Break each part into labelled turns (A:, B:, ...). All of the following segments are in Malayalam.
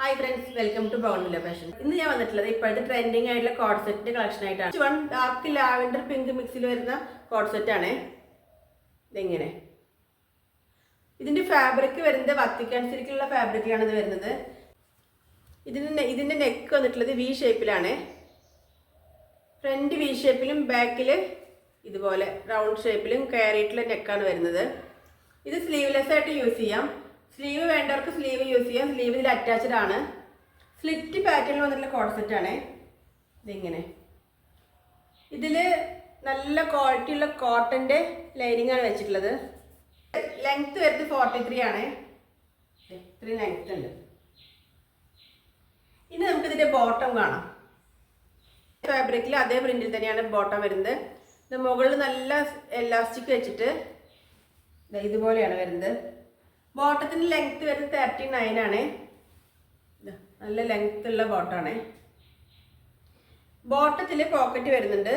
A: ഹായ് ഫ്രണ്ട്സ് വെൽക്കം ടു ബൗണ്ടില ഫാഷൻ ഇന്ന് ഞാൻ വന്നിട്ടുള്ളത് ഇപ്പോഴത്തെ ട്രെൻഡിങ് ആയിട്ടുള്ള കോഡ് സെറ്റിന്റെ കളക്ഷൻ ആയിട്ടാണ്. വൺ ഡാർക്ക് ലാവൻഡർ പിങ്ക് മിക്സിൽ വരുന്ന കോഡ് സെറ്റ് ആണ്. ഇതെങ്ങനെ? ഇതിന്റെ ഫാബ്രിക് വരുന്നത് വത്തിക്കാൻ ഫാബ്രിക്കിലാണ് ഇത് വരുന്നത്. ഇതിന്റെ ഇതിന്റെ നെക്ക് വന്നിട്ടുള്ളത് വി ഷേപ്പിലാണ് ഫ്രണ്ട് വി ഷേപ്പിലും ബാക്കിൽ ഇതുപോലെ റൗണ്ട് ഷേപ്പിലും കയറിയിട്ടുള്ള നെക്കാണ് വരുന്നത്. ഇത് സ്ലീവ്ലെസ് ആയിട്ട് യൂസ് ചെയ്യാം. സ്ലീവ് വേണ്ടവർക്ക് സ്ലീവ് യൂസ് ചെയ്യാം. സ്ലീവ് ഇതിൽ അറ്റാച്ച്ഡ് ആണ്. സ്ലിറ്റ് പാറ്റേണിൽ വന്നിട്ടുള്ള കോഡ് സെറ്റ് ആണ്. ഇതിങ്ങനെ. ഇതിൽ നല്ല ക്വാളിറ്റി ഉള്ള കോട്ടന്റെ ലൈനിങ് ആണ് വെച്ചിട്ടുള്ളത്. ലെങ്ത് വരുന്നത് ഫോർട്ടി ത്രീ ആണ് ഇത്രയും ലെങ്ത് ഉണ്ട്. ഇനി നമുക്ക് ഇതിന്റെ ബോട്ടം കാണാം. ഫാബ്രിക്കിൽ അതേ പ്രിന്റിൽ തന്നെയാണ് ബോട്ടം വരുന്നത്. ഇത് മുകളിൽ നല്ല എലാസ്റ്റിക് വെച്ചിട്ട് ഇതുപോലെയാണ് വരുന്നത്. ബോട്ടത്തിന്റെ ലെങ്ത് വരുന്നത് തേർട്ടി നയൻ ആണ് നല്ല ലെങ്ത് ഉള്ള ബോട്ടാണ് ബോട്ടത്തിൽ പോക്കറ്റ് വരുന്നുണ്ട്.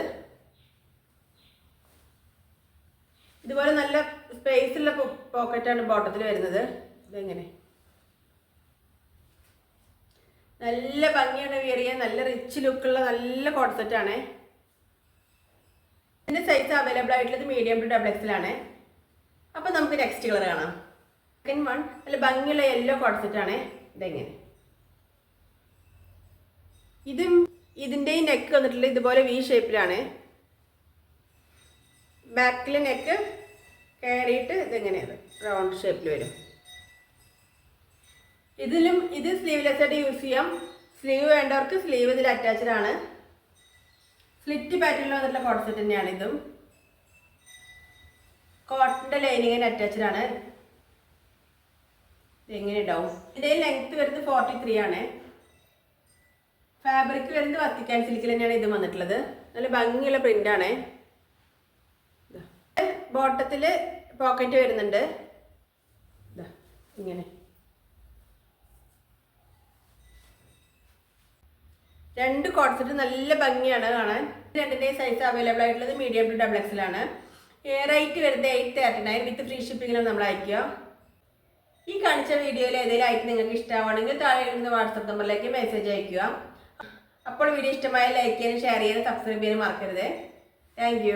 A: ഇതുപോലെ നല്ല സ്പേസ് ഉള്ള പോക്കറ്റാണ് ബോട്ടത്തിൽ വരുന്നത്. ഇതെങ്ങനെ? നല്ല ഭംഗിയാണ് വേറിയ നല്ല റിച്ച് ലുക്കുള്ള നല്ല കോട്ട് സെറ്റ് ആണ്. ഇതിന്റെ സൈസ് അവൈലബിൾ ആയിട്ടുള്ളത് മീഡിയം ടു ഡബിൾ എക്സിലാണ് അപ്പോൾ നമുക്ക് നെക്സ്റ്റ് കളർ കാണാം. സെക്കൻഡ് വൺ നല്ല ഭംഗിയുള്ള യെല്ലോ കൊടുത്തിട്ടാണ് ഇതെങ്ങനെ? ഇതും ഇതിന്റെ നെക്ക് വന്നിട്ടുള്ള ഇതുപോലെ വി ഷേപ്പിലാണ് ബാക്കിലെ നെക്ക് കയറിയിട്ട് ഇതെങ്ങനെയാണ്? റൗണ്ട് ഷേപ്പിൽ വരും. ഇതിലും ഇത് സ്ലീവ്ലെസ് ആയിട്ട് യൂസ് ചെയ്യാം. സ്ലീവ് വേണ്ടവർക്ക് സ്ലീവ് ഇതിൽ അറ്റാച്ച്ഡ് ആണ്. സ്ലിറ്റ് പാറ്റേണിൽ വന്നിട്ടുള്ള കോൺസെപ്റ്റ് തന്നെയാണ് ഇതും. കോട്ടന്റെ ലൈനിങ്ങിന് അറ്റാച്ച്ഡ് ആണ്. എങ്ങനെ ഉണ്ടാവും? ഇതിന്റെ ലെങ്ത് വരുന്നത് ഫോർട്ടി ത്രീ ആണ്. ഫാബ്രിക് വരുന്നത് വത്തിക്കാൻ സിൽക്കിൽ തന്നെയാണ് ഇത് വന്നിട്ടുള്ളത്. നല്ല ഭംഗിയുള്ള പ്രിന്റ് ആണ്. ബോട്ടത്തിൽ പോക്കറ്റ് വരുന്നുണ്ട്. ഇങ്ങനെ. രണ്ട് കോട്ട് നല്ല ഭംഗിയാണ് കാണാൻ. രണ്ടിന്റെയും സൈസ് അവൈലബിൾ ആയിട്ടുള്ളത് മീഡിയം ടു ഡബിൾ എക്സിലാണ് റേറ്റ് വരുന്നത് eight thirty nine with free ഷിപ്പിംഗിലാണ് നമ്മൾ അയക്കുക ഈ കാണിച്ച വീഡിയോയിൽ ഏതെങ്കിലും ആയിട്ട് നിങ്ങൾക്ക് ഇഷ്ടമാണെങ്കിൽ താഴെ ഇരുന്ന വാട്സപ്പ് നമ്പറിലേക്ക് മെസ്സേജ് അയക്കുക അപ്പോൾ വീഡിയോ ഇഷ്ടമായ ലൈക്ക് ചെയ്യാനും ഷെയർ ചെയ്യാനും സബ്സ്ക്രൈബ് ചെയ്യാനും മറക്കരുത്. താങ്ക്